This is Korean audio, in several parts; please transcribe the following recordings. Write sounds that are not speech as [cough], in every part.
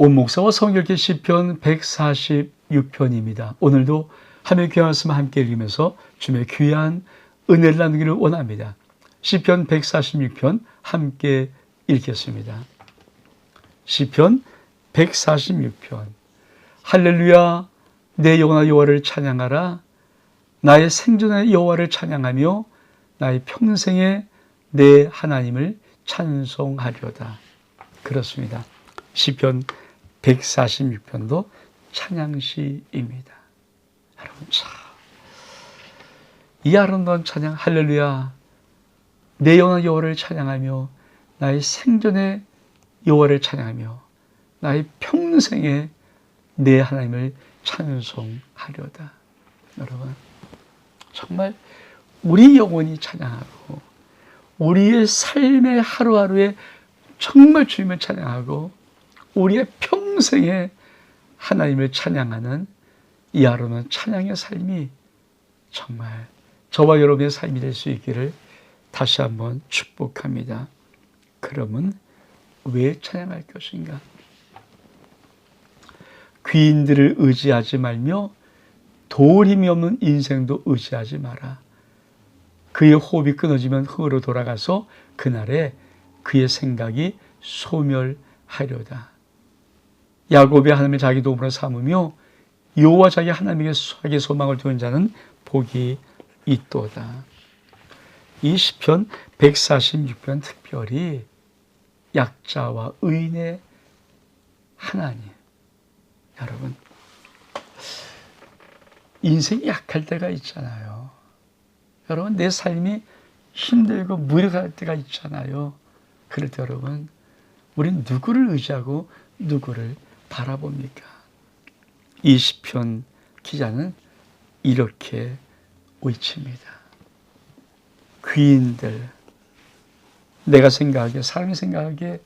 온 목사와 성결계 시편 146편입니다. 오늘도 하나님의 귀한 말씀 함께 읽으면서 주의 귀한 은혜를 나누기를 원합니다. 시편 146편 함께 읽겠습니다. 시편 146편 할렐루야 내 영혼아 여호와를 찬양하라 나의 생전의 여호와를 찬양하며 나의 평생에 내 하나님을 찬송하려다. 그렇습니다. 시편 146편도 찬양시입니다. 여러분 참. 이 아름다운 찬양 할렐루야 내 영혼의 여호와를 찬양하며 나의 생전의 여호와를 찬양하며 나의 평생에 내 하나님을 찬송하려다. 여러분 정말 우리 영혼이 찬양하고 우리의 삶의 하루하루에 정말 주님을 찬양하고 우리의 평 생에 하나님을 찬양하는 이 아름다운 찬양의 삶이 정말 저와 여러분의 삶이 될 수 있기를 다시 한번 축복합니다. 그러면 왜 찬양할 것인가? 귀인들을 의지하지 말며 도울 힘이 없는 인생도 의지하지 마라. 그의 호흡이 끊어지면 흙으로 돌아가서 그날에 그의 생각이 소멸하려다. 야곱이 하나님의 자기 도움으로 삼으며 여호와 자기 하나님에게 자기 소망을 두는 자는 복이 있도다. 이 시편 146편 특별히 약자와 의인의 하나님. 여러분 인생이 약할 때가 있잖아요. 여러분 내 삶이 힘들고 무력할 때가 있잖아요. 그럴 때 여러분 우리는 누구를 의지하고 누구를 바라봅니까? 이 시편 기자는 이렇게 외칩니다. 귀인들 내가 생각하기에 사람이 생각하기에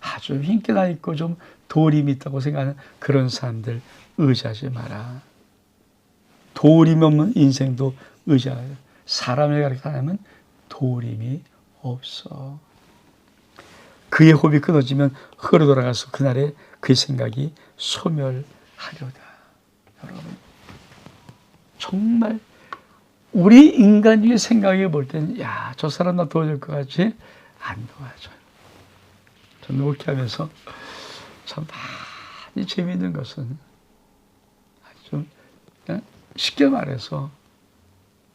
아주 힘께나 있고 좀 도림이 있다고 생각하는 그런 사람들 의지하지 마라. 도림 없는 인생도 의지하여 사람을 가리키면 도림이 없어. 그의 호흡이 끊어지면 흐르 돌아가서 그날에 그의 생각이 소멸하려다. 여러분, 정말 우리 인간의 생각에 볼 때는 야, 저 사람 나 도와줄 것 같지? 안 도와줘요. 저는 그렇게 하면서 참 많이 재미있는 것은 좀 쉽게 말해서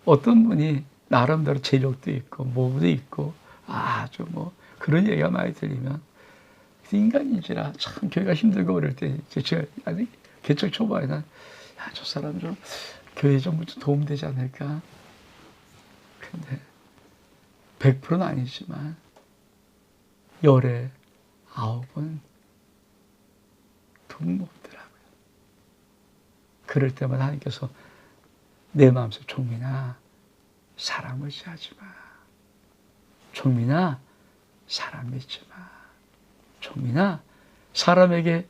어떤 분이 나름대로 재력도 있고 몸도 있고 아주 뭐 그런 얘기가 많이 들리면 인간인지라 참 교회가 힘들고 그럴 때 제가 아니 개척 초반에는 야, 저 사람 좀 교회 좀 도움 되지 않을까 근데 100%는 아니지만 열에 아홉은 도움 없더라고요. 그럴 때마다 하나님께서 내 마음속 종민아 사람 의지하지 마. 종민아 사람 믿지 마. 종민아 사람에게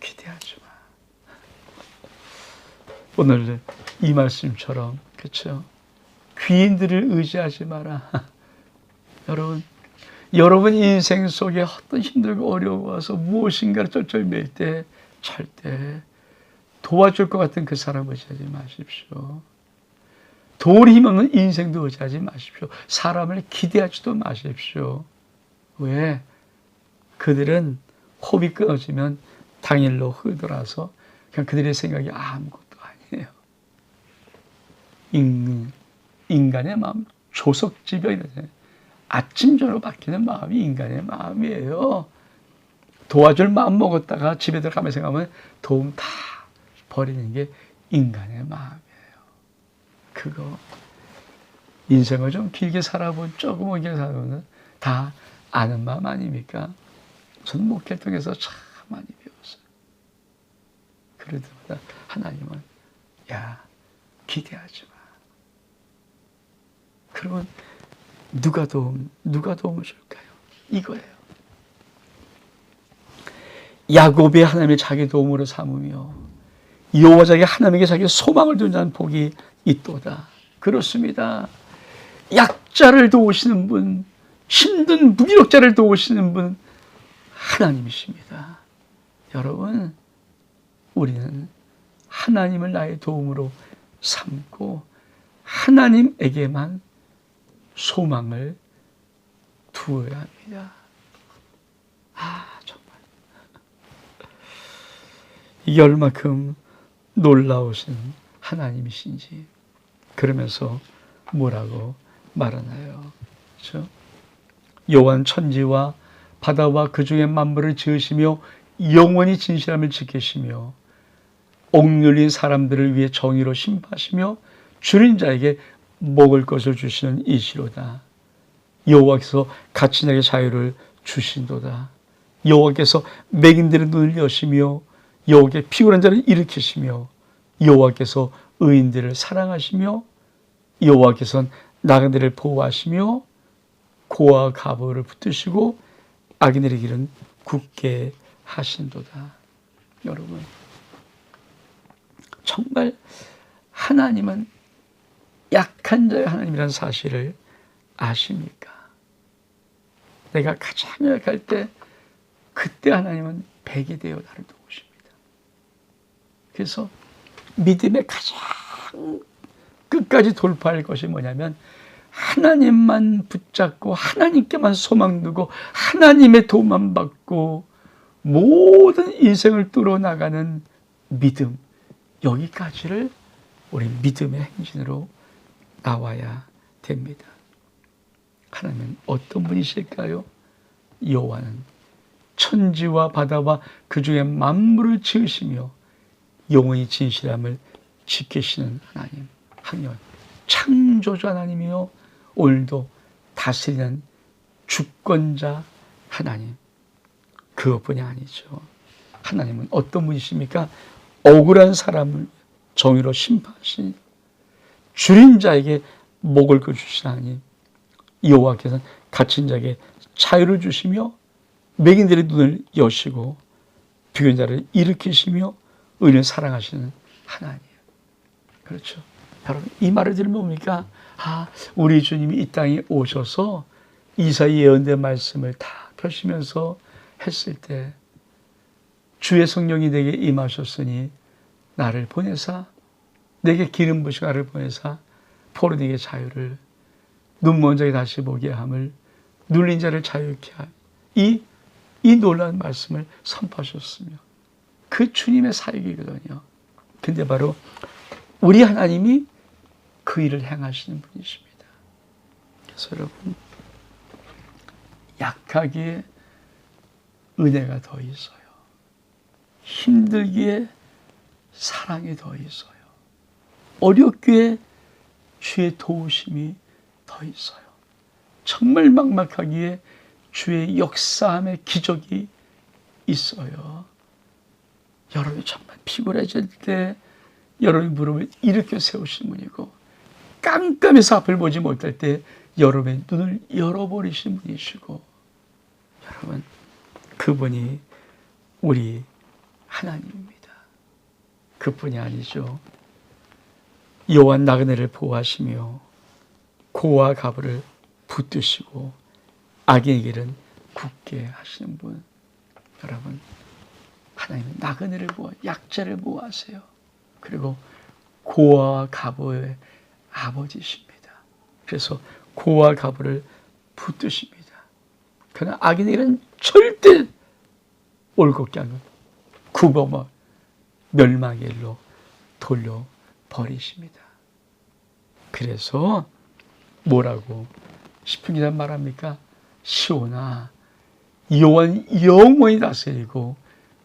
기대하지 마. 오늘 이 말씀처럼 그렇죠. 귀인들을 의지하지 마라. [laughs] 여러분 여러분 인생 속에 어떤 힘들고 어려워서 무엇인가를 때, 찰 때, 도와줄 것 같은 그 사람 의지하지 마십시오. 도리 힘없는 인생도 의지하지 마십시오. 사람을 기대하지도 마십시오. 왜? 그들은 호흡이 끊어지면 당일로 흐들어서 그냥 그들의 생각이 아무것도 아니에요. 인, 인간의 마음 조석지병이잖아요. 아침 저녁 바뀌는 마음이 인간의 마음이에요. 도와줄 마음 먹었다가 집에 들어가면 생각하면 도움 다 버리는 게 인간의 마음이에요. 그거 인생을 좀 길게 살아본 조금 오게 살아보는 다 아는 마음 아닙니까? 저는 목회 통해서 참 많이 배웠어요. 때마다 하나님은 야 기대하지 마. 그러면 누가 도움, 누가 도움을 줄까요? 이거예요. 야곱이 하나님의 자기 도움으로 삼으며 여호와 자기 하나님에게 자기 소망을 둔다는 복이 있도다. 그렇습니다. 약자를 도우시는 분, 힘든 무기력자를 도우시는 분 하나님이십니다. 여러분, 우리는 하나님을 나의 도움으로 삼고 하나님에게만 소망을 두어야 합니다. 아, 정말. 이게 얼마큼 놀라우신 하나님이신지 그러면서 뭐라고 말하나요? 그렇죠? 요한 천지와 바다와 그 중에 만물을 지으시며 영원히 진실함을 지키시며 옥눌린 사람들을 위해 정의로 심파하시며 줄인 자에게 먹을 것을 주시는 이시로다. 여호와께서 갇힌 자에게 자유를 주신도다. 여호와께서 맥인들의 눈을 여시며 여호와께 피곤한 자를 일으키시며 여호와께서 의인들을 사랑하시며 여호와께서는 나그네를 보호하시며 고아 가부를 붙드시고 악인들의 길은 굳게 하신도다. 여러분 정말 하나님은 약한 자의 하나님이라는 사실을 아십니까? 내가 가장 약할 때 그때 하나님은 백이 되어 나를 도우십니다. 그래서 믿음의 가장 끝까지 돌파할 것이 뭐냐면 하나님만 붙잡고 하나님께만 소망 두고 하나님의 도움만 받고 모든 인생을 뚫어 나가는 믿음 여기까지를 우리 믿음의 행진으로 나와야 됩니다. 하나님은 어떤 분이실까요? 여호와는 천지와 바다와 그 중에 만물을 지으시며 영원히 진실함을 지키시는 하나님, 하나님 창조주 하나님이요 오늘도 다스리는 주권자 하나님 그것뿐이 아니죠. 하나님은 어떤 분이십니까? 억울한 사람을 정의로 심판하신 줄인 자에게 목을 그 주신 하나님 여호와께서는 갇힌 자에게 자유를 주시며 맥인들의 눈을 여시고 비견 자를 일으키시며 의인을 사랑하시는 하나님. 그렇죠. 여러분 이 말을 들으면 뭡니까? 아 우리 주님이 이 땅에 오셔서 이사의 예언된 말씀을 다 펴시면서 했을 때 주의 성령이 내게 임하셨으니 나를 보내사 내게 기름 부시고 나를 보내사 포로에게 자유를 눈먼 자에 다시 보게 함을 눌린 자를 자유케 하이 이 놀라운 말씀을 선포하셨으며 그 주님의 사역이거든요. 근데 바로 우리 하나님이 그 일을 행하시는 분이십니다. 그래서 여러분 약하기에 은혜가 더 있어요. 힘들기에 사랑이 더 있어요. 어렵기에 주의 도우심이 더 있어요. 정말 막막하기에 주의 역사함의 기적이 있어요. 여러분이 정말 피곤해질 때 여러분의 무릎을 일으켜 세우신 분이고 깜깜해서 앞을 보지 못할 때 여러분의 눈을 열어버리신 분이시고 여러분 그분이 우리 하나님입니다. 그뿐이 아니죠. 여호와 나그네를 보호하시며 고와 가부를 붙드시고 악의 길은 굳게 하시는 분. 여러분 하나님은 나그네를 보호, 약자를 보호하세요. 그리고 고와 가부의 아버지십니다. 그래서 고와 가부를 붙드십니다. 그러나 악인에게는 절대 올곧게 하는 구범을 멸망의 일로 돌려버리십니다. 그래서 뭐라고 시편기자 말합니까? 시오나 여호와는 영원히 다스리고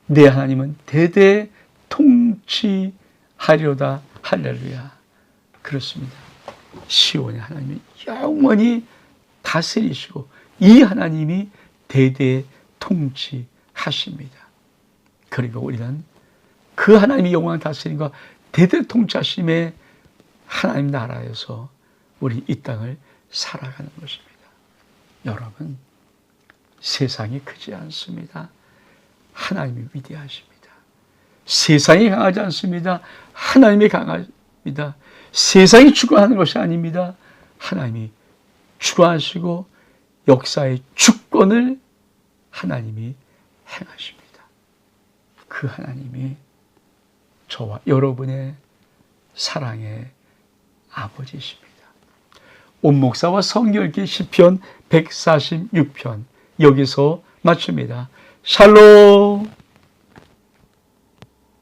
내 하나님은 대대 통치하려다 할렐루야. 그렇습니다. 시온의 하나님이 영원히 다스리시고 이 하나님이 대대 통치하십니다. 그리고 우리는 그 하나님이 영원한 다스림과 대대 통치하심의 하나님 나라에서 우리 이 땅을 살아가는 것입니다. 여러분, 세상이 크지 않습니다. 하나님이 위대하십니다. 세상이 강하지 않습니다. 하나님이 강 아닙니다. 세상이 추구하는 것이 아닙니다. 하나님이 추구하시고 역사의 주권을 하나님이 행하십니다. 그 하나님이 저와 여러분의 사랑의 아버지십니다. 온 목사와 성결기 시편 146편 여기서 마칩니다. 샬롬